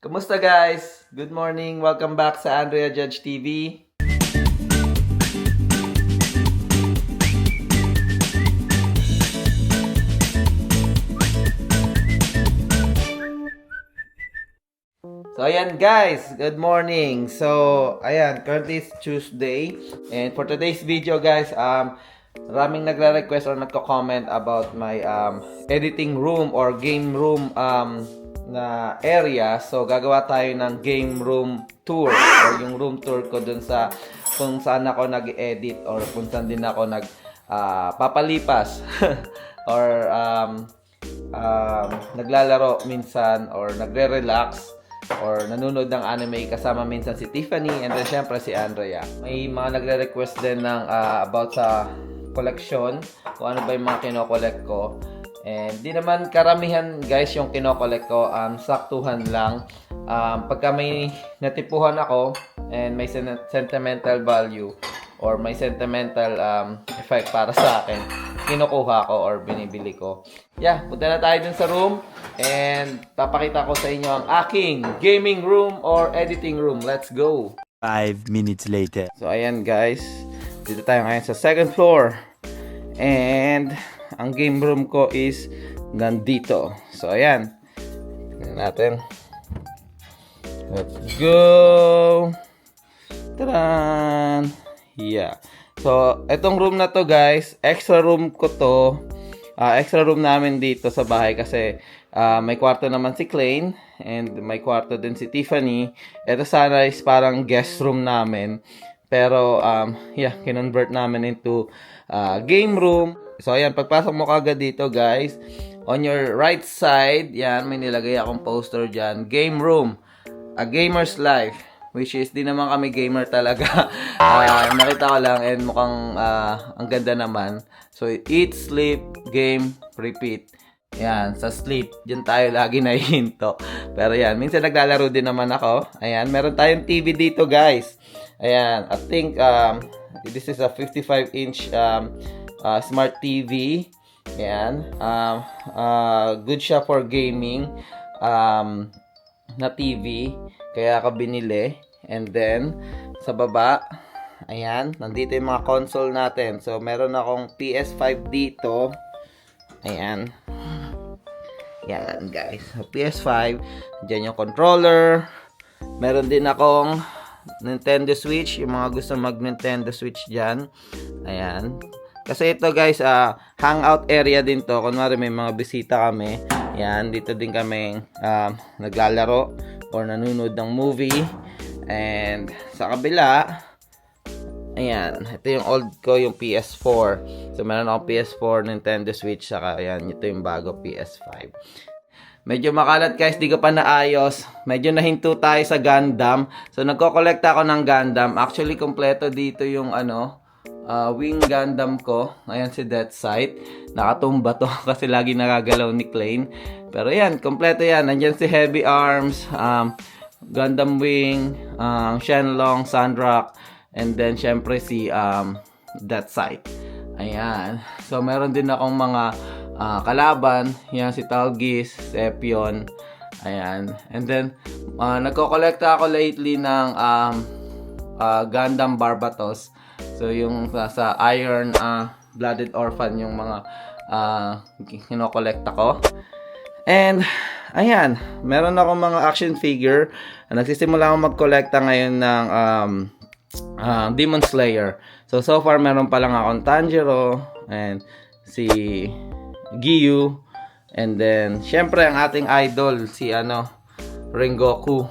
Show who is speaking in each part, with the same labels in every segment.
Speaker 1: Kumusta guys? Good morning. Welcome back sa Andrea Judge TV. So ayan guys, good morning. So ayan, currently it's Tuesday and for today's video guys, um maraming nagre-request or nagko-comment about my um editing room or game room um na area. So gagawa tayo ng game room tour or yung room tour ko dun sa kung saan ako nag-edit or kung saan din ako nag ah, papalipas or um, um, naglalaro minsan or nagre-relax or nanonood ng anime kasama minsan si Tiffany and then syempre si Andrea. May mga nagre-request din ng ah, about sa collection, kung ano ba yung mga kino-collect ko. And di naman karamihan guys yung kino-collect ko, um, saktuhan lang. Um, pagka may natipuhan ako and may sen- sentimental value or may sentimental um, effect para sa akin, kinukuha ko or binibili ko. Yeah, punta na tayo dun sa room and papakita ko sa inyo ang aking gaming room or editing room. Let's go!
Speaker 2: Five minutes later.
Speaker 1: So, ayan guys. Dito tayo ngayon sa second floor. And, ang game room ko is nandito. So, ayan. Tingnan natin. Let's go! Taran! Yeah. So, itong room na to guys, extra room ko to. Ah, extra room namin dito sa bahay kasi ah, may kwarto naman si Klein and may kwarto din si Tiffany. Ito sana is parang guest room namin. Pero, um, yeah, kinonvert namin into ah, game room. So, ayan, pagpasok mo kagad dito, guys, on your right side, yan, may nilagay akong poster dyan. Game room. A gamer's life. Which is, di naman kami gamer talaga. Ah, nakita ko lang and mukhang ah, ang ganda naman. So, eat, sleep, game, repeat. Yan, sa sleep, dyan tayo lagi nahihinto. Pero yan, minsan naglalaro din naman ako. Ayan, meron tayong TV dito, guys. Ayan, I think um, this is a 55-inch um, uh, smart TV. Ayan, um, uh, good siya for gaming um, na TV. Kaya ako binili. And then, sa baba, ayan, nandito yung mga console natin. So, meron akong PS5 dito. Ayan. Yan, guys. So, PS5. Diyan yung controller. Meron din akong Nintendo Switch. Yung mga gusto mag Nintendo Switch dyan. Ayan. Kasi ito guys, ah hangout area din to. Kunwari may mga bisita kami. Yan, dito din kami um, naglalaro or nanonood ng movie. And sa kabila, ayan, ito yung old ko, yung PS4. So, meron akong PS4, Nintendo Switch, saka ayan, ito yung bago PS5. Medyo makalat guys, di ko pa naayos. Medyo nahinto tayo sa Gundam. So, nagko-collect ako ng Gundam. Actually, kompleto dito yung ano, uh, wing Gundam ko. Ayan si Death Sight. Nakatumba to kasi lagi nakagalaw ni Klein. Pero yan, kompleto yan. Nandyan si Heavy Arms, um, Gundam Wing, um, Shenlong, Sandrock, and then syempre si um, Death Sight. Ayan. So, meron din akong mga ah, kalaban. Yan, si Talgis, Sepion. Ayan. And then, uh, nagko-collecta ako lately ng um, ah, Gundam Barbatos. So, yung sa, sa Iron ah, Blooded Orphan, yung mga uh, kinokolekta ko. And, ayan, meron ako mga action figure. Nagsisimula akong mag-collecta ngayon ng um, ah, Demon Slayer. So, so far, meron pa lang akong Tanjiro and si Giyu. And then, syempre, ang ating idol, si ano, Rengoku.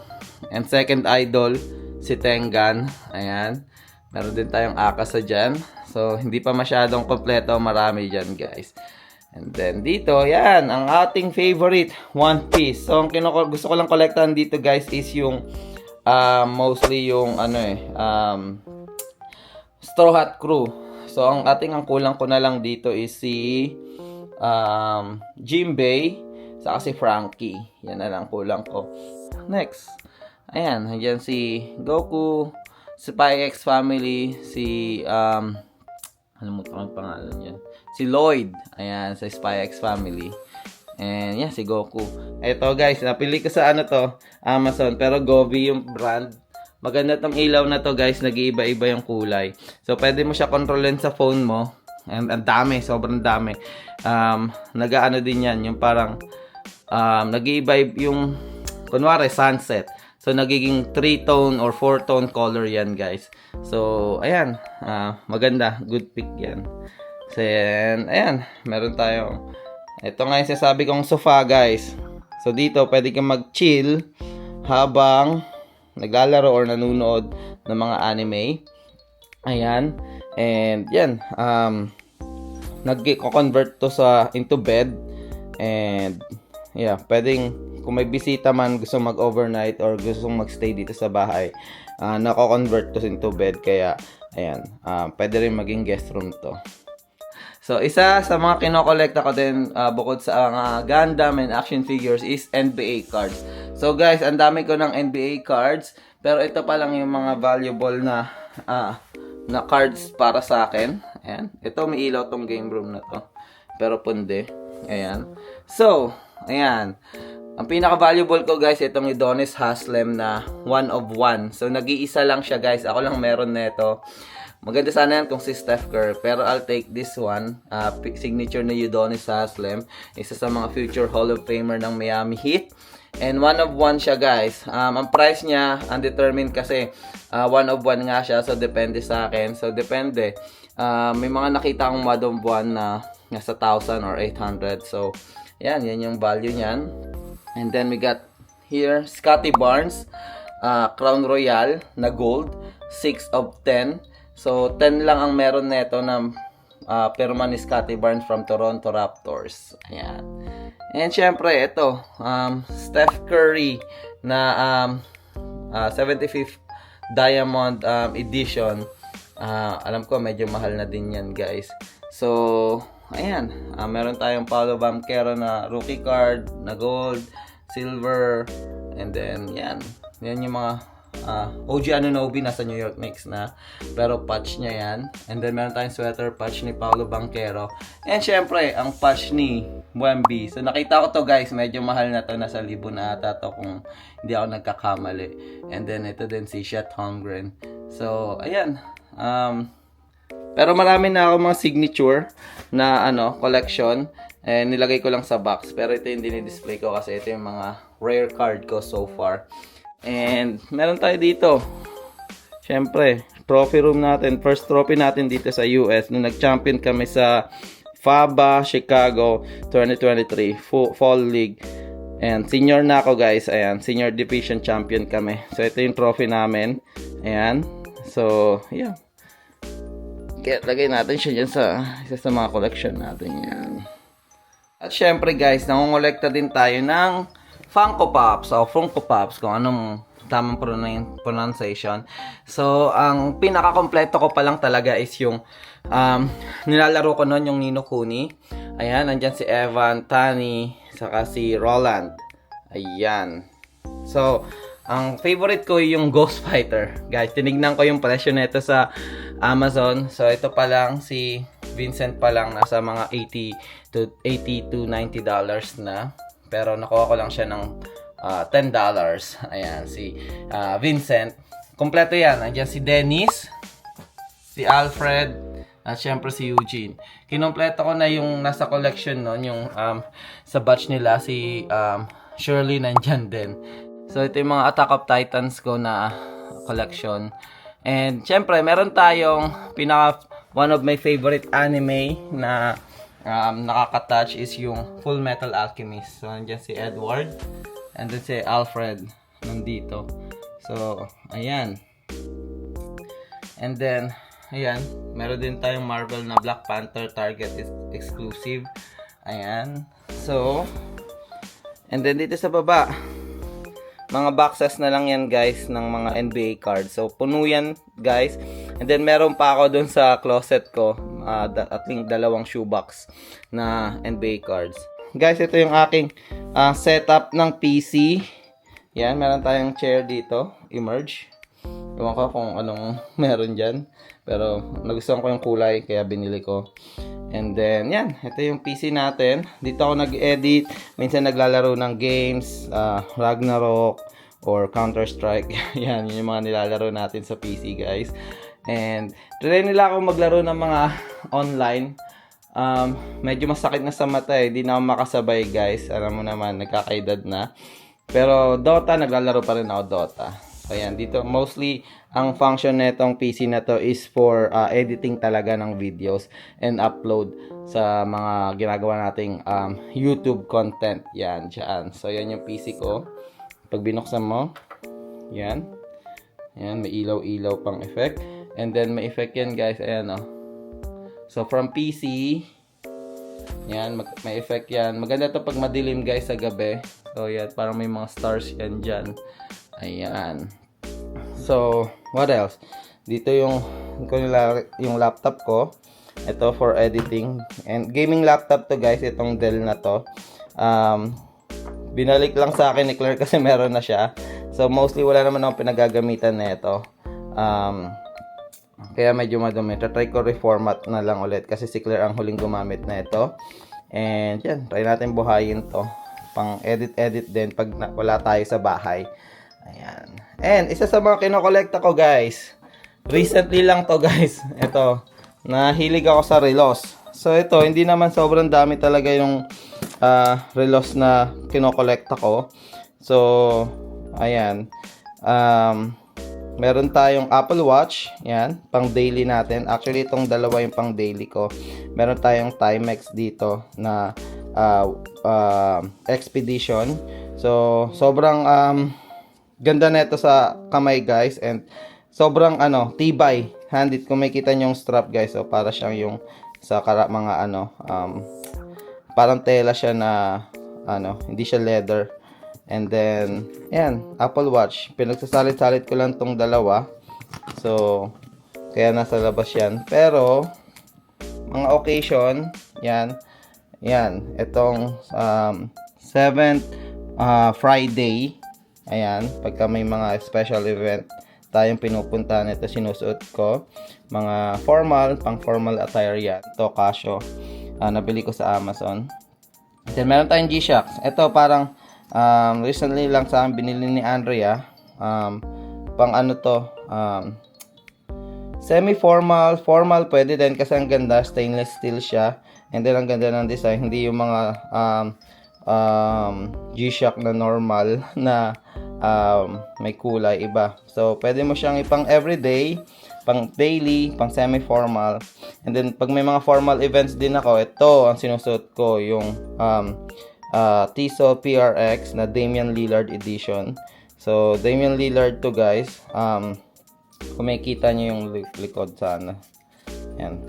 Speaker 1: And second idol, si Tengan. Ayan. Meron din tayong Akasa dyan. So, hindi pa masyadong kompleto. Marami dyan, guys. And then, dito, yan, ang ating favorite, One Piece. So, ang kinoko- gusto ko lang kolektahan dito, guys, is yung, ah, mostly yung, ano eh, um, Straw Hat Crew. So, ang ating ang kulang ko na lang dito is si um, Jimbei saka si Frankie. Yan na lang kulang ko. Next. Ayan, ayan si Goku, si Spy X Family, si um, ano mo ang pangalan niyan? Si Lloyd. Ayan, sa Spy X Family. And yeah, si Goku. Ito guys, napili ko sa ano to, Amazon. Pero Gobi yung brand. Maganda tong ilaw na to guys, nag-iiba-iba yung kulay. So pwede mo siya kontrolin sa phone mo. And ang dami, sobrang dami. Um, nag-ano din yan, yung parang um, nag-iiba yung, kunwari, sunset. So, nagiging 3-tone or 4-tone color yan, guys. So, ayan. ah, maganda. Good pick yan. So, ayan. Meron tayong... Ito nga yung sasabi kong sofa, guys. So, dito, pwede kang mag-chill habang naglalaro or nanonood ng mga anime. Ayan. And, yan. Um, nag-convert to sa into bed. And, yeah, pwedeng kung may bisita man gusto mag-overnight or gusto magstay dito sa bahay, uh, nako-convert to into bed kaya ayan, ah, pwede rin maging guest room to. So, isa sa mga kinokolekta ko din ah, bukod sa mga Gundam and action figures is NBA cards. So, guys, ang dami ko ng NBA cards, pero ito pa lang yung mga valuable na ah, na cards para sa akin. Ayan. Ito, may ilaw tong game room na to. Pero punde. Ayan. So, ayan. Ang pinaka-valuable ko guys, itong Adonis Haslem na one of one. So, nag-iisa lang siya guys. Ako lang meron nito. Maganda sana yan kung si Steph Curry. Pero I'll take this one. Uh, signature na Udonis Haslem. Isa sa mga future Hall of Famer ng Miami Heat. And one of one siya guys. Um, ang price niya, undetermined kasi uh, one of one nga siya. So, depende sa akin. So, depende. Uh, may mga nakita akong one of one na nasa 1,000 or 800. So, yan. Yan yung value niyan. And then we got here Scotty Barnes, uh, Crown Royal na gold, 6 of 10. So 10 lang ang meron neto na uh, perma ni Scotty Barnes from Toronto Raptors. Ayan. And syempre ito, um, Steph Curry na um, uh, 75th Diamond um, Edition. Ah, alam ko medyo mahal na din yan guys. So, ayan. Ah, meron tayong Paolo Banquero na rookie card, na gold, silver, and then yan. Yan yung mga ah, OG Anunoby nasa New York Knicks na. Pero patch niya yan. And then meron tayong sweater patch ni Paolo Banquero. And syempre, ang patch ni Wemby. So nakita ko to guys, medyo mahal na to. Nasa libo na ata to kung hindi ako nagkakamali. And then ito din si Chet Holmgren. So, ayan. Um, pero marami na ako mga signature na ano, collection. Eh, nilagay ko lang sa box. Pero ito yung dinidisplay ko kasi ito yung mga rare card ko so far. And meron tayo dito. Siyempre, trophy room natin. First trophy natin dito sa US. Nung nag-champion kami sa FABA Chicago 2023 Fu- Fall League. And senior na ako guys. Ayan, senior division champion kami. So ito yung trophy namin. Ayan. So, yeah. Kaya lagay natin siya dyan sa isa sa mga collection natin yan. At syempre guys, nangongolekta din tayo ng Funko Pops o Funko Pops kung anong tamang pronunciation. So, ang pinaka-kompleto ko pa lang talaga is yung um, nilalaro ko noon yung Nino Kuni. Ayan, nandyan si Evan, Tani, saka si Roland. Ayan. So, ang favorite ko yung Ghost Fighter. Guys, tinignan ko yung presyo nito sa Amazon. So, ito pa lang si Vincent pa lang nasa mga 80 to 80 to 90 dollars na. Pero nakuha ko lang siya ng ah, 10 dollars. Ayan, si ah, Vincent. Kompleto yan. Andiyan si Dennis, si Alfred, at syempre si Eugene. Kinompleto ko na yung nasa collection nun, yung um, sa batch nila, si um, Shirley nandyan din. So, ito yung mga Attack of Titans ko na collection. And, syempre, meron tayong pinaka, one of my favorite anime na um, nakaka-touch is yung Full Metal Alchemist. So, nandyan si Edward. And then si Alfred nandito. So, ayan. And then, ayan, meron din tayong Marvel na Black Panther Target is exclusive. Ayan. So, and then dito sa baba, mga boxes na lang yan guys ng mga NBA cards. So, puno yan guys. And then, meron pa ako dun sa closet ko. Da- at least dalawang shoebox na NBA cards. Guys, ito yung aking ah, setup ng PC. Yan, meron tayong chair dito. Emerge. Ewan ko kung anong meron dyan. Pero nagustuhan ko yung kulay, kaya binili ko. And then, yan. Ito yung PC natin. Dito ako nag-edit. Minsan naglalaro ng games. ah, Ragnarok or Counter-Strike. yan, yun yung mga nilalaro natin sa PC, guys. And, try nila ako maglaro ng mga online. Um, medyo masakit na sa mata eh. Di na ako makasabay, guys. Alam mo naman, nagkakaedad na. Pero Dota, naglalaro pa rin ako Dota. So, ayan, dito mostly ang function nitong PC na to is for uh, editing talaga ng videos and upload sa mga ginagawa nating um, YouTube content. Yan, dyan. So, yan yung PC ko. Pag binuksan mo, yan. Yan, may ilaw-ilaw pang effect. And then, may effect yan, guys. Ayan, oh. So, from PC, yan, mag- may effect yan. Maganda to pag madilim, guys, sa gabi. So, yan, parang may mga stars yan dyan. Ayan. So, what else? Dito yung yung laptop ko. Ito for editing. And gaming laptop to guys, itong Dell na to. Um, binalik lang sa akin ni Claire kasi meron na siya. So, mostly wala naman akong pinagagamitan na ito. Um, kaya medyo madumi. Try ko reformat na lang ulit kasi si Claire ang huling gumamit na ito. And yan, try natin buhayin to. Pang edit-edit din pag wala tayo sa bahay. Ayan. And isa sa mga kinokolekta ko guys. Recently lang to guys. Ito. Nahilig ako sa relos. So ito, hindi naman sobrang dami talaga yung ah, relos na kinokolekta ko. So, ayan. Um, meron tayong Apple Watch. Yan. Pang daily natin. Actually, itong dalawa yung pang daily ko. Meron tayong Timex dito na ah, ah, Expedition. So, sobrang um, ganda nito sa kamay guys and sobrang ano tibay handit kung may kita yung strap guys so para siyang yung sa kara, mga ano um, parang tela siya na ano hindi siya leather and then yan Apple Watch pinagsasalit-salit ko lang tong dalawa so kaya nasa labas yan pero mga occasion yan yan itong um, 7th uh, Friday Ayan, pagka may mga special event tayong pinupuntahan ito sinusuot ko. Mga formal, pang formal attire yan. Ito, Casio. Ah, nabili ko sa Amazon. Then, meron tayong G-Shocks. Ito parang um, recently lang sa akin binili ni Andrea. Um, pang ano to, um, semi-formal, formal pwede din kasi ang ganda, stainless steel siya. And then ang ganda ng design, hindi yung mga um, um, G-Shock na normal na um, may kulay iba. So, pwede mo siyang ipang everyday, pang daily, pang semi-formal. And then, pag may mga formal events din ako, ito ang sinusuot ko, yung um, uh, Tissot PRX na Damian Lillard edition. So, Damian Lillard to guys. Um, kung makikita nyo yung li- likod sana. Yan.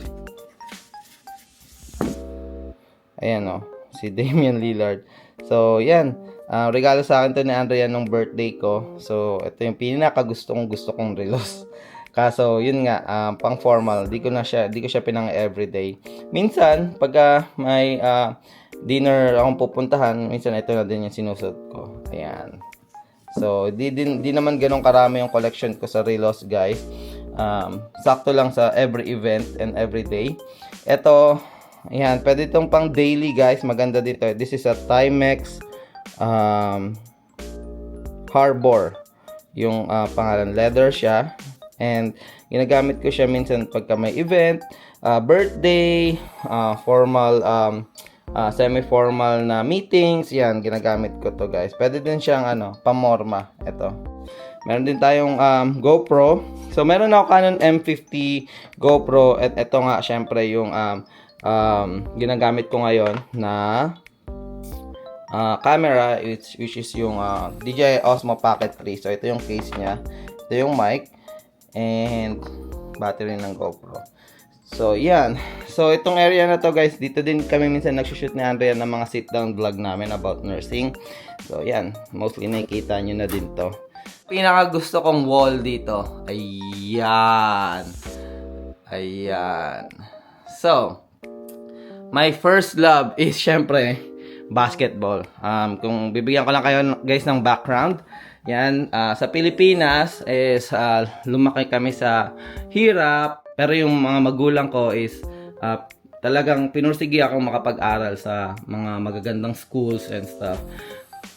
Speaker 1: Ayan o. si Damian Lillard. So, yan. Ah, regalo sa akin to ni Andrea nung birthday ko. So, ito yung pinaka gusto kong gusto kong relos. Kaso, yun nga, ah, pang formal. Di ko na siya, di ko siya pinang everyday. Minsan, pagka may ah, dinner akong pupuntahan, minsan ito na din yung sinusot ko. Ayan. So, di, di, di naman ganun karami yung collection ko sa relos, guys. Um, sakto lang sa every event and every day. Ito, ayan, pwede itong pang daily, guys. Maganda dito. This is a Timex um, Harbor. Yung ah, pangalan, leather siya. And ginagamit ko siya minsan pagka may event, ah, birthday, ah, formal, um, ah, semi-formal na meetings. Yan, ginagamit ko to guys. Pwede din siyang ano, pamorma. Ito. Meron din tayong um, GoPro. So, meron ako Canon M50 GoPro. At ito nga, syempre, yung um, um, ginagamit ko ngayon na uh, camera which, which is yung uh, DJI Osmo Pocket 3. So, ito yung case niya. Ito yung mic and battery ng GoPro. So, yan. So, itong area na to guys, dito din kami minsan nagsushoot ni Andrea ng mga sit-down vlog namin about nursing. So, yan. Mostly nakikita nyo na din to. Pinaka gusto kong wall dito. Ayan. Ayan. So, my first love is syempre basketball. Um, kung bibigyan ko lang kayo guys ng background, yan, ah, sa Pilipinas is ah, lumaki kami sa hirap, pero yung mga magulang ko is ah, talagang pinursigi akong makapag-aral sa mga magagandang schools and stuff.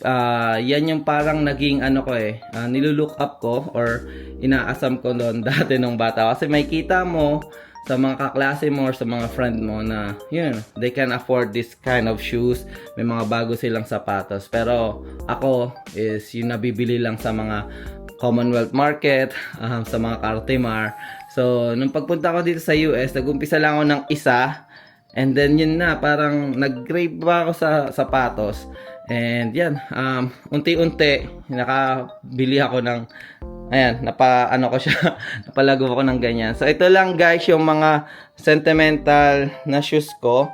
Speaker 1: Ah, yan yung parang naging ano ko eh, ah, nilulook up ko or inaasam ko doon dati nung bata. Kasi may kita mo sa mga kaklase mo or sa mga friend mo na yun, they can afford this kind of shoes. May mga bago silang sapatos. Pero ako is yung nabibili lang sa mga Commonwealth Market, um, sa mga Cartimar. So, nung pagpunta ko dito sa US, nag-umpisa lang ako ng isa. And then yun na, parang nag-grade ba ako sa sapatos. And yan, um, unti-unti, nakabili ako ng, ayan, napa, ano ko siya, napalago ako ng ganyan. So ito lang guys, yung mga sentimental na shoes ko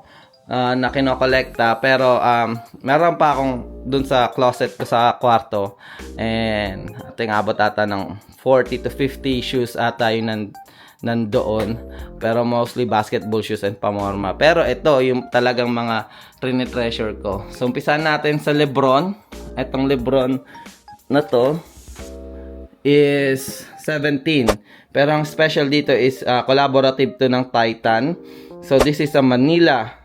Speaker 1: uh, na kinokolekta. Pero um, meron pa akong dun sa closet ko sa kwarto. And ating abot ata ng 40 to 50 shoes ata yun nandoon. Pero mostly basketball shoes and pamorma. Pero ito, yung talagang mga treasure ko. So, umpisan natin sa Lebron. Itong Lebron na to is 17. Pero ang special dito is uh, collaborative to ng Titan. So, this is a Manila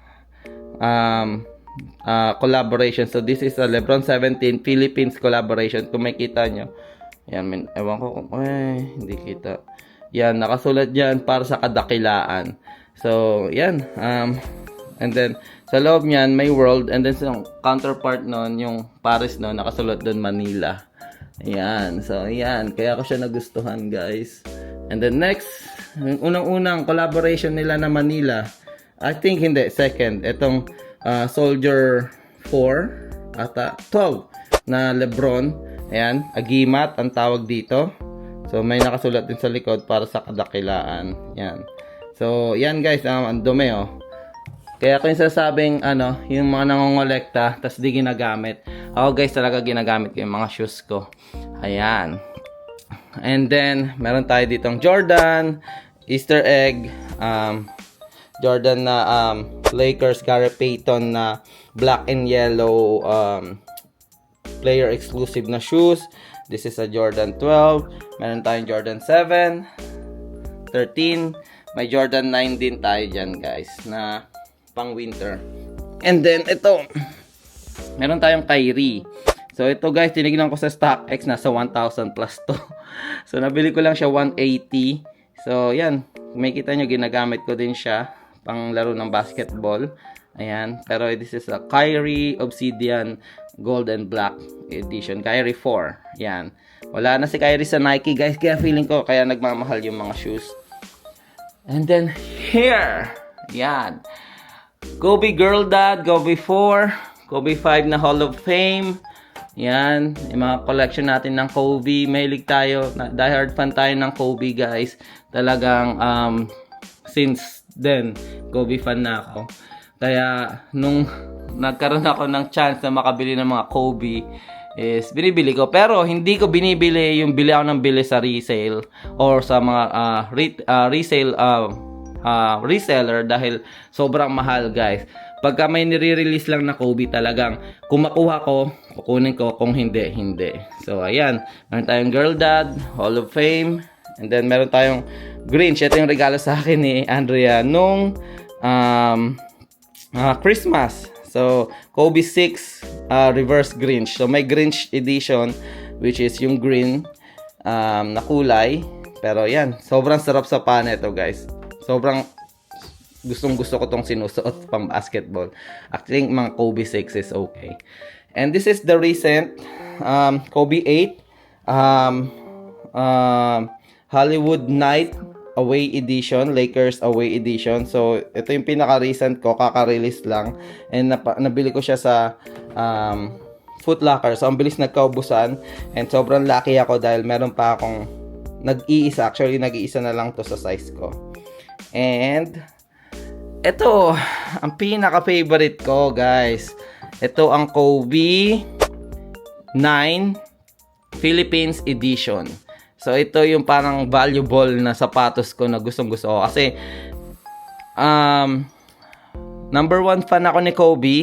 Speaker 1: um, uh, collaboration. So, this is a Lebron 17 Philippines collaboration. Kung makita nyo. Yan, ewan ko kung, eh, hindi kita. Yan, nakasulat dyan para sa kadakilaan. So, yan. Um, and then, sa loob niyan, may world. And then, sa counterpart nun, yung Paris nun, nakasulat doon Manila. Ayan. So, ayan. Kaya ko siya nagustuhan, guys. And then, next, yung unang-unang collaboration nila na Manila. I think hindi. Second. Itong uh, Soldier 4. Ata 12 na Lebron. Ayan. Agimat ang tawag dito. So, may nakasulat din sa likod para sa kadakilaan. Yan. So, yan guys, um, ang dumi oh. Kaya kung sasabing, ano, yung mga nangongolekta, tas di ginagamit. Ako guys, talaga ginagamit ko yung mga shoes ko. Ayan. And then, meron tayo ditong Jordan, Easter egg, um, Jordan na um, Lakers, Gary Payton na black and yellow um, player exclusive na shoes. This is a Jordan 12. Meron tayong Jordan 7, 13. May Jordan 9 din tayo dyan, guys, na pang winter. And then, ito, meron tayong Kyrie. So, ito guys, tinignan ko sa StockX, nasa 1,000 plus to. so, nabili ko lang siya 180. So, yan. May kita nyo, ginagamit ko din siya pang laro ng basketball. Ayan. Pero this is a Kyrie Obsidian Gold and Black Edition. Kyrie 4. Yan. Wala na si Kyrie sa Nike, guys. Kaya feeling ko, kaya nagmamahal yung mga shoes. And then, here. Yan. Kobe Girl Dad, Kobe 4, Kobe 5 na Hall of Fame. Yan, yung mga collection natin ng Kobe. Mahilig tayo, diehard fan tayo ng Kobe guys. Talagang um, since then, Kobe fan na ako. Kaya nung nagkaroon ako ng chance na makabili ng mga Kobe, is binibili ko. Pero hindi ko binibili yung bili ako ng bili sa resale or sa mga ah, re- ah, resale ah, ah, reseller dahil sobrang mahal guys. Pagka may nire-release lang na Kobe talagang kung makuha ko, kukunin ko. Kung hindi, hindi. So ayan, meron tayong Girl Dad, Hall of Fame, and then meron tayong Grinch. Ito yung regalo sa akin ni Andrea nung um, ah, Christmas. So, Kobe 6 uh, Reverse Grinch. So, may Grinch edition which is yung green um, na kulay. Pero yan, sobrang sarap sa pana ito guys. Sobrang gustong gusto ko tong sinusuot pang basketball. Actually, mga Kobe 6 is okay. And this is the recent um, Kobe 8 um, um, Hollywood Night away edition, Lakers away edition. So, ito yung pinaka-recent ko, kaka-release lang. And napa- nabili ko siya sa um, Foot Locker. So, ang bilis nagkaubusan. And sobrang lucky ako dahil meron pa akong nag-iisa. Actually, nag-iisa na lang to sa size ko. And, ito, ang pinaka-favorite ko, guys. Ito ang Kobe 9 Philippines Edition. So ito yung parang valuable na sapatos ko na gustong gusto ko kasi um number one fan ako ni Kobe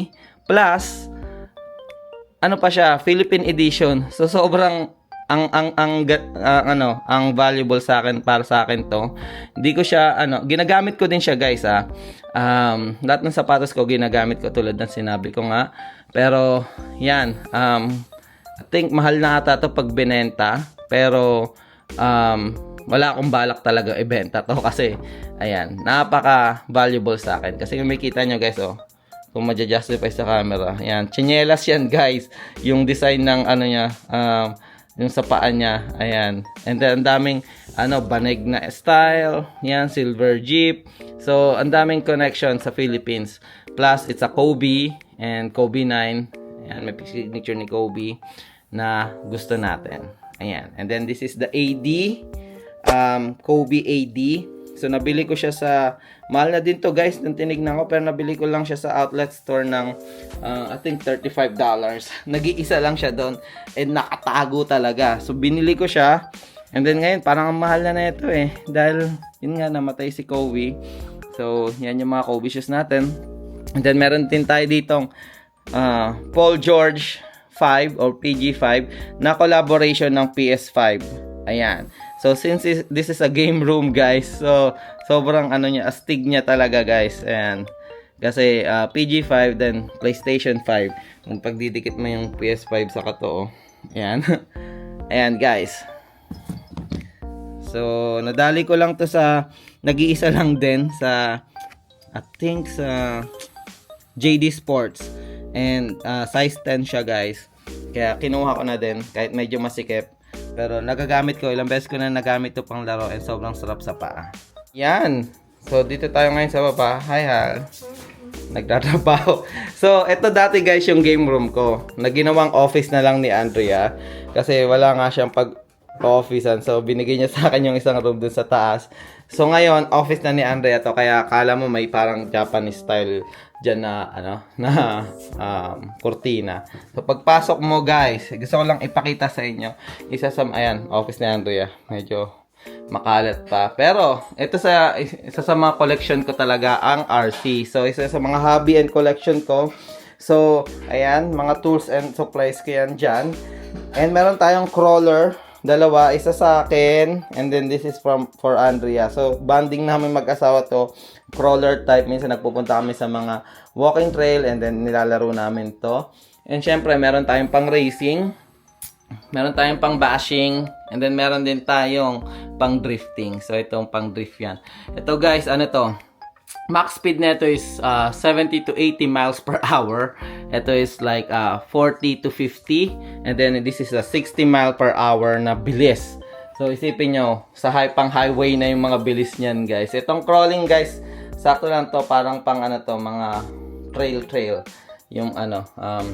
Speaker 1: plus ano pa siya Philippine edition. So sobrang ang ang ang ang ano, ang valuable sa akin para sa akin to. Hindi ko siya ano, ginagamit ko din siya guys ah. Um, lahat ng sapatos ko ginagamit ko tulad ng sinabi ko nga. Pero yan, um, I think mahal na ata to pag binenta. Pero um, wala akong balak talaga ibenta to kasi ayan, napaka valuable sa akin. Kasi kung makita nyo guys oh, kung madja-justify sa camera. Ayan, chinelas yan guys. Yung design ng ano niya, um, yung sa paa niya. Ayan. And then, ang daming ano, banig na style. Yan, silver jeep. So, ang daming connection sa Philippines. Plus, it's a Kobe and Kobe 9. Ayan, may signature ni Kobe na gusto natin. Ayan. And then, this is the AD. Um, Kobe AD. So, nabili ko siya sa, mahal na din to guys, nung tinignan ko, pero nabili ko lang siya sa outlet store ng, uh, I think, $35. Nag-iisa lang siya doon, and nakatago talaga. So, binili ko siya, and then ngayon, parang ang mahal na na ito eh, dahil, yun nga, namatay si Kobe. So, yan yung mga Kobe shoes natin. And then, meron din tayo ditong, uh, Paul George 5 or PG5 na collaboration ng PS5. Ayan. So since is- this is a game room guys, so sobrang ano niya, astig niya talaga guys. Ayan. Kasi uh, PG5 then PlayStation 5. Kung pagdidikit mo yung PS5 sa kato, oh. Ayan. Ayan guys. So nadali ko lang to sa nag-iisa lang din sa I think sa JD Sports. And uh, size 10 siya guys. Kaya kinuha ko na din kahit medyo masikip. Pero nagagamit ko, ilang beses ko na nagamit to pang laro and sobrang sarap sa paa. Yan. So dito tayo ngayon sa baba. Hi Hal. Nagtatrabaho. So, ito dati guys yung game room ko. Naginawang office na lang ni Andrea. Kasi wala nga siyang pag officean. So, binigay niya sa akin yung isang room dun sa taas. So, ngayon, office na ni Andrea to. Kaya, kala mo may parang Japanese style dyan na, ano, na um, kurtina. So, pagpasok mo, guys, gusto ko lang ipakita sa inyo. Isa sa, ayan, office ni Andrea. Medyo makalat pa. Pero, ito sa, isa sa mga collection ko talaga, ang RC. So, isa sa mga hobby and collection ko. So, ayan, mga tools and supplies ko yan dyan. And meron tayong crawler. Dalawa, isa sa akin, and then this is from for Andrea. So, banding namin mag-asawa to, crawler type. Minsan nagpupunta kami sa mga walking trail, and then nilalaro namin to. And syempre, meron tayong pang racing, meron tayong pang bashing, and then meron din tayong pang drifting. So, itong pang drift yan. Ito guys, ano to? Max speed nito is uh, 70 to 80 miles per hour. Ito is like uh, 40 to 50. And then this is a 60 mile per hour na bilis. So isipin nyo, sa high, pang highway na yung mga bilis niyan guys. Itong crawling guys, sakto lang to, parang pang ano to, mga trail trail. Yung ano, um,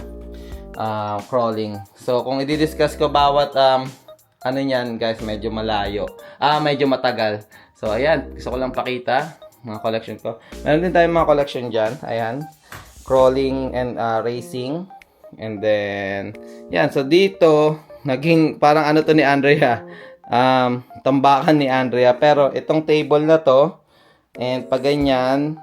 Speaker 1: uh, crawling. So kung i-discuss ko bawat um, ano niyan guys, medyo malayo. Ah, medyo matagal. So ayan, gusto ko lang pakita mga collection ko. Meron din tayong mga collection dyan. Ayan. Crawling and uh, racing. And then, yan. So, dito, naging parang ano to ni Andrea. Um, tambakan ni Andrea. Pero, itong table na to, and pag ganyan,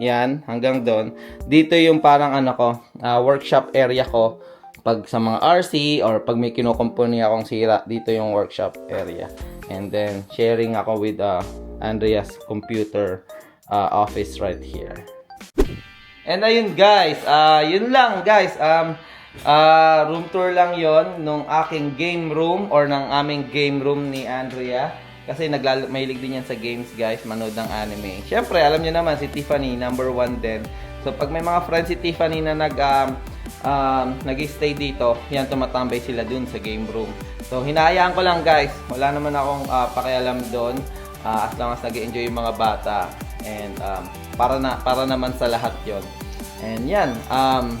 Speaker 1: yan, hanggang doon. Dito yung parang ano ko, uh, workshop area ko. Pag sa mga RC or pag may kinukumpuni akong sira, dito yung workshop area. And then, sharing ako with uh, Andrea's computer uh, office right here. And ayun guys, uh, yun lang guys. Um, uh, room tour lang yon nung aking game room or ng aming game room ni Andrea. Kasi naglalo, mahilig din yan sa games guys, manood ng anime. Siyempre, alam niyo naman, si Tiffany, number one din. So pag may mga friends si Tiffany na nag, um, um, nag-stay dito, yan tumatambay sila dun sa game room. So hinahayaan ko lang guys, wala naman akong uh, pakialam doon. Uh, as long as nag enjoy yung mga bata. And um, para na para naman sa lahat 'yon. And yan, um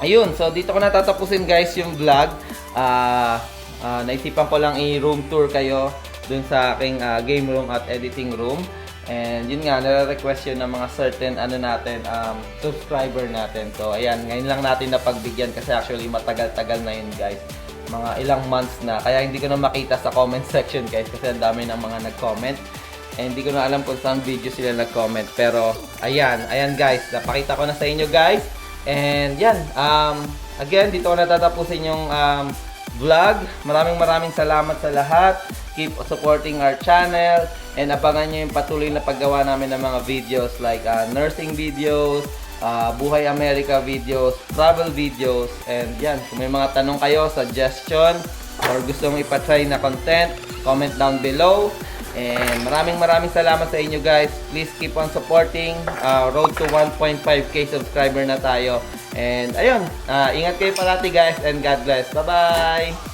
Speaker 1: ayun, so dito ko natatapusin guys yung vlog. Ah ah, naisipan ko lang i-room tour kayo dun sa aking ah, game room at editing room. And yun nga, nare-request yun ng mga certain ano natin, um, subscriber natin. So, ayan, ngayon lang natin napagbigyan kasi actually matagal-tagal na yun guys. Mga ilang months na. Kaya hindi ko na makita sa comment section guys kasi ang dami ng mga nag-comment. And hindi ko na alam kung saan video sila nag-comment. Pero, ayan, ayan guys, napakita ko na sa inyo guys. And yan, um, again, dito ko natatapusin yung um, vlog. Maraming maraming salamat sa lahat. Keep supporting our channel and abangan nyo yung patuloy na paggawa namin ng mga videos like uh, nursing videos, uh, Buhay America videos, travel videos, and yan. Kung may mga tanong kayo, suggestion, or gusto mong ipatry na content, comment down below. And maraming maraming salamat sa inyo guys. Please keep on supporting. Uh, road to 1.5k subscriber na tayo. And ayun, uh, ingat kayo palati guys and God bless. Bye-bye!